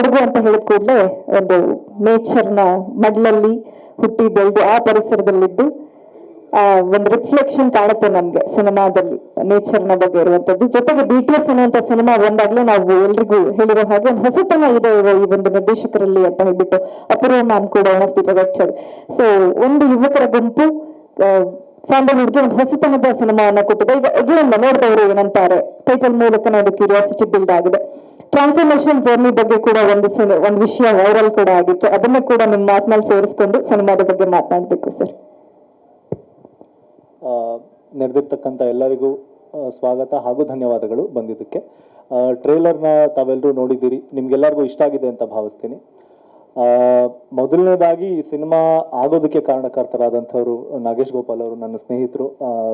ಕೊಡಗು ಅಂತ ಹೇಳಿದ ಕೂಡಲೇ ಒಂದು ನೇಚರ್ನ ಮಡ್ಲಲ್ಲಿ ಹುಟ್ಟಿ ಬೆಳೆದು ಆ ಪರಿಸರದಲ್ಲಿದ್ದು, ಆ, ಒಂದು ರಿಫ್ಲೆಕ್ಷನ್ ಕಾಣುತ್ತೆ ನಮ್ಗೆ ಸಿನಿಮಾದಲ್ಲಿ ನೇಚರ್ನ ಬಗ್ಗೆ ಇರುವಂತದ್ದು ಜೊತೆಗೆ ಬಿ ಟಿ ಎಸ್ ಅನ್ನುವಂತ ಸಿನಿಮಾ ಬಂದಾಗ್ಲೇ ನಾವು ಎಲ್ರಿಗೂ ಹೇಳಿರೋ ಹಾಗೆ ಒಂದು ಹೊಸತನ ಇದೆ ಈ ಒಂದು ನಿರ್ದೇಶಕರಲ್ಲಿ ಅಂತ ಹೇಳ್ಬಿಟ್ಟು ಅಪೂರ್ವ ಮ್ಯಾಮ್ ಕೂಡ ಒನ್ ಆಫ್ ಸೊ ಒಂದು ಯುವಕರ ಗುಂಪು ಸ್ಯಾಂಡಲ್ವುಡ್ಗೆ ಒಂದು ಹೊಸತನದ ಸಿನಿಮಾವನ್ನ ಕೊಟ್ಟಿದೆ. ಈಗ ಅಗೇನ್ ನೋಡಿದವರು ಏನಂತಾರೆ? ಟೈಟಲ್ ಮೂಲಕ ಒಂದು ಕ್ಯೂರಿಯಾಸಿಟಿ ಬಿಲ್ಡ್ ಆಗಿದೆ. ಟ್ರಾನ್ಸ್ಫಾರ್ಮೇಶನ್ ಜರ್ನಿ ಬಗ್ಗೆ ಕೂಡ ಒಂದು ಒಂದು ವಿಷಯ ವೈರಲ್ ಕೂಡ ಆಗಿತ್ತು. ಅದನ್ನ ಕೂಡ ನಿಮ್ಮ ಮಾತಿನಲ್ಲಿ ಸೇರಿಸ್ಕೊಂಡು ಸಿನಿಮಾದ ಬಗ್ಗೆ ಮಾತನಾಡಬೇಕು ಸರ್ ನಡೆದಿರ್ತಕ್ಕಂಥ ಎಲ್ಲರಿಗೂ ಸ್ವಾಗತ ಹಾಗೂ ಧನ್ಯವಾದಗಳು ಬಂದಿದ್ದಕ್ಕೆ. ಟ್ರೇಲರ್ನ ತಾವೆಲ್ಲರೂ ನೋಡಿದ್ದೀರಿ. ನಿಮ್ಗೆಲ್ಲರಿಗೂ ಇಷ್ಟ ಆಗಿದೆ ಅಂತ ಭಾವಿಸ್ತೀನಿ. ಮೊದಲನೇದಾಗಿ ಈ ಸಿನಿಮಾ ಆಗೋದಕ್ಕೆ ಕಾರಣಕರ್ತರಾದಂಥವ್ರು ನಾಗೇಶ್ ಗೋಪಾಲ್ ಅವರು, ನನ್ನ ಸ್ನೇಹಿತರು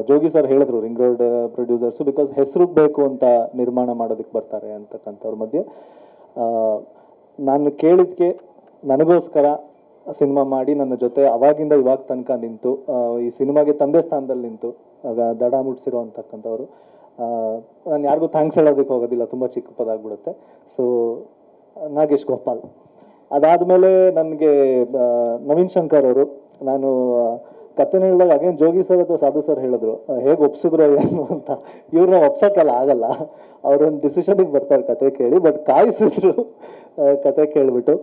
ಜೋಗಿ ಸರ್ ಹೇಳಿದ್ರು ರಿಂಗ್ ರೋಡ್ ಪ್ರೊಡ್ಯೂಸರ್ಸು ಬಿಕಾಸ್ ಹೆಸರು ಬೇಕು ಅಂತ ನಿರ್ಮಾಣ ಮಾಡೋದಕ್ಕೆ ಬರ್ತಾರೆ ಅಂತಕ್ಕಂಥವ್ರ ಮಧ್ಯೆ. ನಾನು ಕೇಳಿದ್ಕೆ ನನಗೋಸ್ಕರ ಸಿನಿಮಾ ಮಾಡಿ, ನನ್ನ ಜೊತೆ ಅವಾಗಿಂದ ಇವಾಗ ತನಕ ನಿಂತು ಈ ಸಿನಿಮಾಗೆ ತಂದೆ ಸ್ಥಾನದಲ್ಲಿ ನಿಂತು ದಡ ಮುಟ್ಸಿರೋ ಅಂತಕ್ಕಂಥವ್ರು. ನಾನು ಯಾರಿಗೂ ಥ್ಯಾಂಕ್ಸ್ ಹೇಳೋದಕ್ಕೆ ಹೋಗೋದಿಲ್ಲ, ತುಂಬ ಚಿಕ್ಕ ಪದಾಗ್ಬಿಡುತ್ತೆ ಸೊ ನಾಗೇಶ್ ಗೋಪಾಲ್. ಅದಾದಮೇಲೆ ನನಗೆ ನವೀನ್ ಶಂಕರ್ ಅವರು, ನಾನು ಕತೆನ ಹೇಳಿದಾಗ ಅಗೇನ್ ಜೋಗಿ ಸರ್ ಅಥವಾ ಸಾಧು ಸರ್ ಹೇಳಿದ್ರು ಹೇಗೆ ಒಪ್ಸಿದ್ರು ಏನು ಅಂತ. ಇವ್ರನ್ನ ಒಪ್ಸೋಕ್ಕೆಲ್ಲ ಆಗಲ್ಲ. ಅವರೊಂದು ಡಿಸಿಷನಿಗೆ ಬರ್ತಾರೆ ಕತೆ ಕೇಳಿ ಬಟ್ ಕಾಯಿಸಿದ್ರು ಕತೆ ಕೇಳಿಬಿಟ್ಟು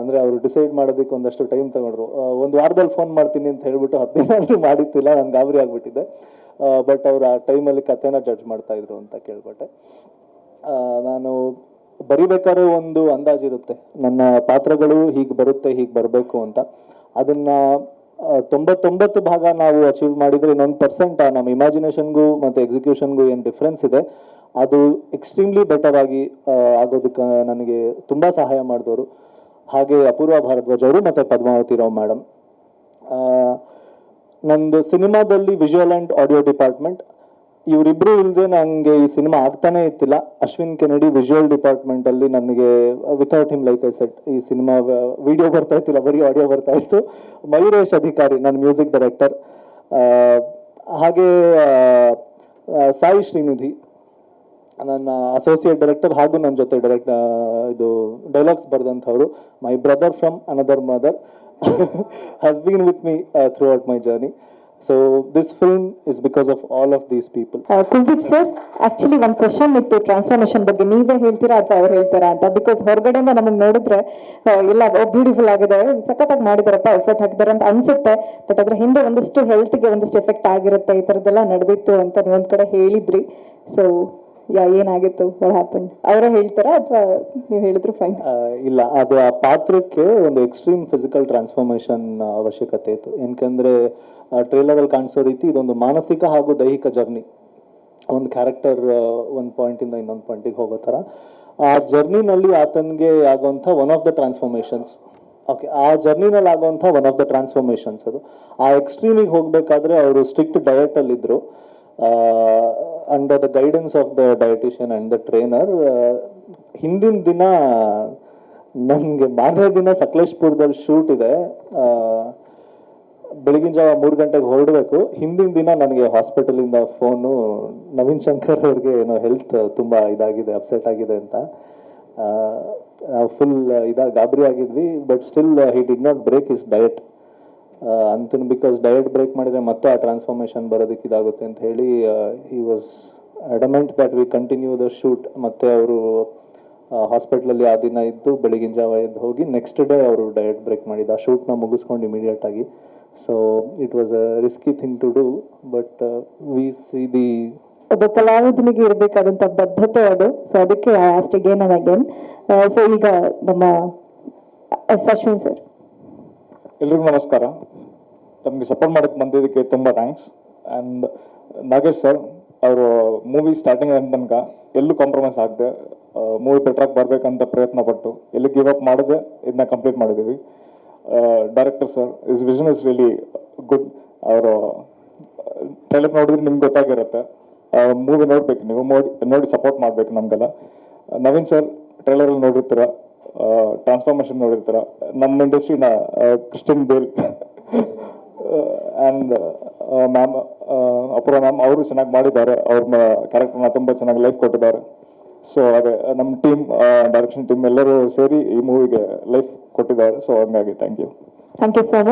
ಅಂದರೆ ಅವರು ಡಿಸೈಡ್ ಮಾಡೋದಕ್ಕೆ ಒಂದಷ್ಟು ಟೈಮ್ ತಗೊಂಡ್ರು. ಒಂದು ವಾರದಲ್ಲಿ ಫೋನ್ ಮಾಡ್ತೀನಿ ಅಂತ ಹೇಳಿಬಿಟ್ಟು ಹತ್ತು ದಿನ ಆದರೂ ಮಾಡಿತ್ತಿಲ್ಲ ನಾನು ಗಾಬರಿ ಆಗಿಬಿಟ್ಟಿದ್ದೆ ಬಟ್ ಅವರು ಆ ಟೈಮಲ್ಲಿ ಕತೆನ ಜಡ್ಜ್ ಮಾಡ್ತಾಯಿದ್ರು ಅಂತ ಕೇಳಿಬಿಟ್ಟೆ ನಾನು ಬರಿಬೇಕಾದ್ರೆ ಒಂದು ಅಂದಾಜಿರುತ್ತೆ ನನ್ನ ಪಾತ್ರಗಳು ಹೀಗೆ ಬರುತ್ತೆ, ಹೀಗೆ ಬರಬೇಕು ಅಂತ. ಅದನ್ನ ತೊಂಬತ್ತೊಂಬತ್ತು ಭಾಗ ನಾವು ಅಚೀವ್ ಮಾಡಿದ್ರೆ ಇನ್ನೊಂದು ಪರ್ಸೆಂಟ್ ನಮ್ಮ ಇಮ್ಯಾಜಿನೇಷನ್ಗೂ ಮತ್ತು ಎಕ್ಸಿಕ್ಯೂಷನ್ಗೂ ಏನು ಡಿಫ್ರೆನ್ಸ್ ಇದೆ. ಅದು ಎಕ್ಸ್ಟ್ರೀಮ್ಲಿ ಬೆಟರ್ ಆಗಿ ಆಗೋದಕ್ಕೆ ನನಗೆ ತುಂಬ ಸಹಾಯ ಮಾಡಿದವರು ಹಾಗೆ ಅಪೂರ್ವ ಭಾರದ್ವಾಜ್ ಅವರು ಮತ್ತು ಪದ್ಮಾವತಿ ರಾವ್ ಮೇಡಮ್ ನಂದು ಸಿನಿಮಾದಲ್ಲಿ ವಿಜುವಲ್ ಆ್ಯಂಡ್ ಆಡಿಯೋ ಡಿಪಾರ್ಟ್ಮೆಂಟ್ ಇವರಿಬ್ರು ಇಲ್ಲದೆ ನನಗೆ ಈ ಸಿನಿಮಾ ಆಗ್ತಾನೆ ಇತ್ತಿಲ್ಲ. ಅಶ್ವಿನ್ ಕೆನಡಿ ವಿಜುವಲ್ ಡಿಪಾರ್ಟ್ಮೆಂಟ್ ಅಲ್ಲಿ ನನಗೆ without him like I set ಈ ಸಿನಿಮಾ ವಿಡಿಯೋ ಬರ್ತಾ ಇತ್ತಿಲ್ಲ, ಬರೀ ಆಡಿಯೋ ಬರ್ತಾ ಇತ್ತು. ಮಯೂರೇಶ್ ಅಧಿಕಾರಿ ನನ್ನ ಮ್ಯೂಸಿಕ್ ಡೈರೆಕ್ಟರ್ ಹಾಗೆ ಸಾಯಿ ಶ್ರೀನಿಧಿ, ನನ್ನ ಅಸೋಸಿಯೇಟ್ ಡೈರೆಕ್ಟರ್ ಹಾಗೂ ನನ್ನ ಜೊತೆ ಡೈರೆಕ್ಟ್ ಇದು dialogues ಬರೆದಂಥವ್ರು. My brother from another mother has been with me throughout my journey so this film is because of all of these people Kuldeep sir actually ಒಂದು question ಇತ್ತು transformation ಬಗ್ಗೆ ನೀವೇ ಹೇಳ್ತೀರಾ ಅಥವಾ ಅವ್ರು ಹೇಳ್ತಾರಾ ಅಂತ? ಬಿಕಾಸ್ ಹೊರಗಡೆಯಿಂದ ನಮಗೆ ನೋಡಿದ್ರೆ ಎಲ್ಲ ಬ್ಯೂಟಿಫುಲ್ ಆಗಿದೆ, ಸಖತ್ತಾಗಿ ಮಾಡಿದಾರಪ್ಪ ಎಫರ್ಟ್ ಹಾಕಿದಾರೆ ಅಂತ ಅನ್ಸುತ್ತೆ. ಬಟ್ ಅದ್ರ ಹಿಂದೆ ಒಂದಿಷ್ಟು ಹೆಲ್ತ್ಗೆ ಒಂದಿಷ್ಟು ಎಫೆಕ್ಟ್ ಆಗಿರುತ್ತೆ ಈ ಥರದ್ದೆಲ್ಲ ನಡೆದಿತ್ತು ಅಂತ ನೀವೊಂದು ಕಡೆ ಹೇಳಿದ್ರಿ. ಸೊ ಯಾ, ಏನಾಗಿತ್ತು? ಹ್ಯಾಪನ್ ಅವರೇ ಹೇಳ್ತಾರಾ ಅಥವಾ ನೀವು ಹೇಳಿದ್ರು ಫೈನ್ ಇಲ್ಲ, ಅದು ಆ ಪಾತ್ರಕ್ಕೆ ಒಂದು ಎಕ್ಸ್ಟ್ರೀಮ್ ಫಿಸಿಕಲ್ ಟ್ರಾನ್ಸ್ಫಾರ್ಮೇಷನ್ ಅವಶ್ಯಕತೆ ಇತ್ತು. ಏನಕಂದ್ರೆ ಟ್ರೇಲರಲ್ಲಿ ಕಾಣಿಸೋ ರೀತಿ ಇದೊಂದು ಮಾನಸಿಕ ಹಾಗೂ ದೈಹಿಕ ಜರ್ನಿ ಒಂದು ಕ್ಯಾರೆಕ್ಟರ್ ಒಂದು ಪಾಯಿಂಟಿಂದ ಇನ್ನೊಂದು ಪಾಯಿಂಟಿಗೆ ಹೋಗೋ ಥರ. ಆ ಜರ್ನಿನಲ್ಲಿ ಆತನಿಗೆ ಆಗುವಂಥ one of the transformations okay ಆ ಜರ್ನಿನಲ್ಲಿ ಆಗುವಂಥ ಒನ್ ಆಫ್ ದ ಟ್ರಾನ್ಸ್ಫಾರ್ಮೇಷನ್ಸ್ ಅದು. ಆ ಎಕ್ಸ್ಟ್ರೀಮಿಗೆ ಹೋಗಬೇಕಾದ್ರೆ ಅವರು strict ಡಯಟಲ್ಲಿದ್ದರು under the guidance of the dietician and the trainer ಹಿಂದಿನ ದಿನ ನನಗೆ ಮಾರನೇ ದಿನ ಸಕಲೇಶ್ಪುರದಲ್ಲಿ ಶೂಟ್ ಇದೆ. ಬೆಳಗಿನ ಜಾವ ಮೂರು ಗಂಟೆಗೆ ಹೊರಡಬೇಕು. ಹಿಂದಿನ ದಿನ ನನಗೆ ಹಾಸ್ಪಿಟಲಿಂದ ಫೋನು ನವೀನ್ ಶಂಕರ್ ಅವ್ರಿಗೆ ಏನೋ ಹೆಲ್ತ್ ತುಂಬ ಇದಾಗಿದೆ ಅಪ್ಸೆಟ್ ಆಗಿದೆ ಅಂತ. ಫುಲ್ ಇದಾಗ ಗಾಬರಿ ಆಗಿದ್ವಿ but still he did not break his diet ಅಂತೂ ಬಿಕಾಸ್ ಡಯಟ್ ಬ್ರೇಕ್ ಮಾಡಿದರೆ ಮತ್ತೆ ಆ ಟ್ರಾನ್ಸ್ಫಾರ್ಮೇಷನ್ ಬರೋದಕ್ಕೆ ಇದಾಗುತ್ತೆ ಅಂತ ಹೇಳಿ he was adamant that we continue the shoot ಮತ್ತೆ ಅವರು ಹಾಸ್ಪಿಟ್ಲಲ್ಲಿ ಆ ದಿನ ಇದ್ದು ಬೆಳಗಿನ ಜಾವ ಎದ್ದು ಹೋಗಿ ನೆಕ್ಸ್ಟ್ ಡೇ ಅವರು ಡಯಟ್ ಬ್ರೇಕ್ ಮಾಡಿದ್ದು. ಆ ಶೂಟ್ನ ಮುಗಿಸ್ಕೊಂಡು ಇಮಿಡಿಯೇಟ್ ಆಗಿ. So it was a risky thing to do but we see the ಒಬ್ಬ ಕಲಾವಿದನಿಗೆ ಇರಬೇಕಾದಂತ ಬದ್ಧತೆ ಅದು. ಸೊ ಅದಕ್ಕೆ asked again and again so ಈಗ ನಮ್ಮ ಸಶ್ವಿನ್ ಸರ್. ಎಲ್ರಿಗೂ ನಮಸ್ಕಾರ. ನಮಗೆ ಸಪೋರ್ಟ್ ಮಾಡಕ್ಕೆ ಬಂದಿದ್ದಕ್ಕೆ ತುಂಬ ಥ್ಯಾಂಕ್ಸ್ ಆ್ಯಂಡ್ ನಾಗೇಶ್ ಸರ್ ಅವರು ಮೂವಿ ಸ್ಟಾರ್ಟಿಂಗ್ ಅಂತ ತನಕ ಎಲ್ಲೂ ಕಾಂಪ್ರಮೈಸ್ ಆಗದೆ ಮೂವಿ ಬೆಟ್ರಾಗಿ ಬರಬೇಕಂತ ಪ್ರಯತ್ನ ಪಟ್ಟು ಎಲ್ಲಿ ಗಿವ್ ಅಪ್ ಮಾಡದೆ ಇದನ್ನ ಕಂಪ್ಲೀಟ್ ಮಾಡಿದ್ದೀವಿ. Director sir his vision is really good ಅವರು ಟ್ರೈಲರ್ ನೋಡಿದ್ರೆ ನಿಮ್ಗೆ ಗೊತ್ತಾಗಿರುತ್ತೆ. ಮೂವಿ ನೋಡ್ಬೇಕು ನೀವು, ನೋಡಿ ನೋಡಿ ಸಪೋರ್ಟ್ ಮಾಡಬೇಕು ನಮಗೆಲ್ಲ. ನವೀನ್ ಸರ್ ಟ್ರೈಲರಲ್ಲಿ ನೋಡಿರ್ತೀರ ಟ್ರಾನ್ಸ್ಫಾರ್ಮೇಶನ್ ನೋಡಿರ್ತೀರ. ನಮ್ಮ ಇಂಡಸ್ಟ್ರಿನ Christian Bale. And ma'am Apoorva ma'am ಅವರು ಚೆನ್ನಾಗಿ ಮಾಡಿದ್ದಾರೆ. ಅವ್ರ ಕ್ಯಾರೆಕ್ಟರ್ನ ತುಂಬ ಚೆನ್ನಾಗಿ ಲೈಫ್ ಕೊಟ್ಟಿದ್ದಾರೆ. ಸೊ ಅದೇ ನಮ್ಮ ಟೀಮ್ ಡೈರೆಕ್ಷನ್ ಟೀಮ್ ಎಲ್ಲರೂ ಸೇರಿ ಈ ಮೂವಿಗೆ ಲೈಫ್ ಕೊಟ್ಟಿದ್ದಾರೆ. ಸೊ ಹಂಗಾಗಿ thank you thank you so much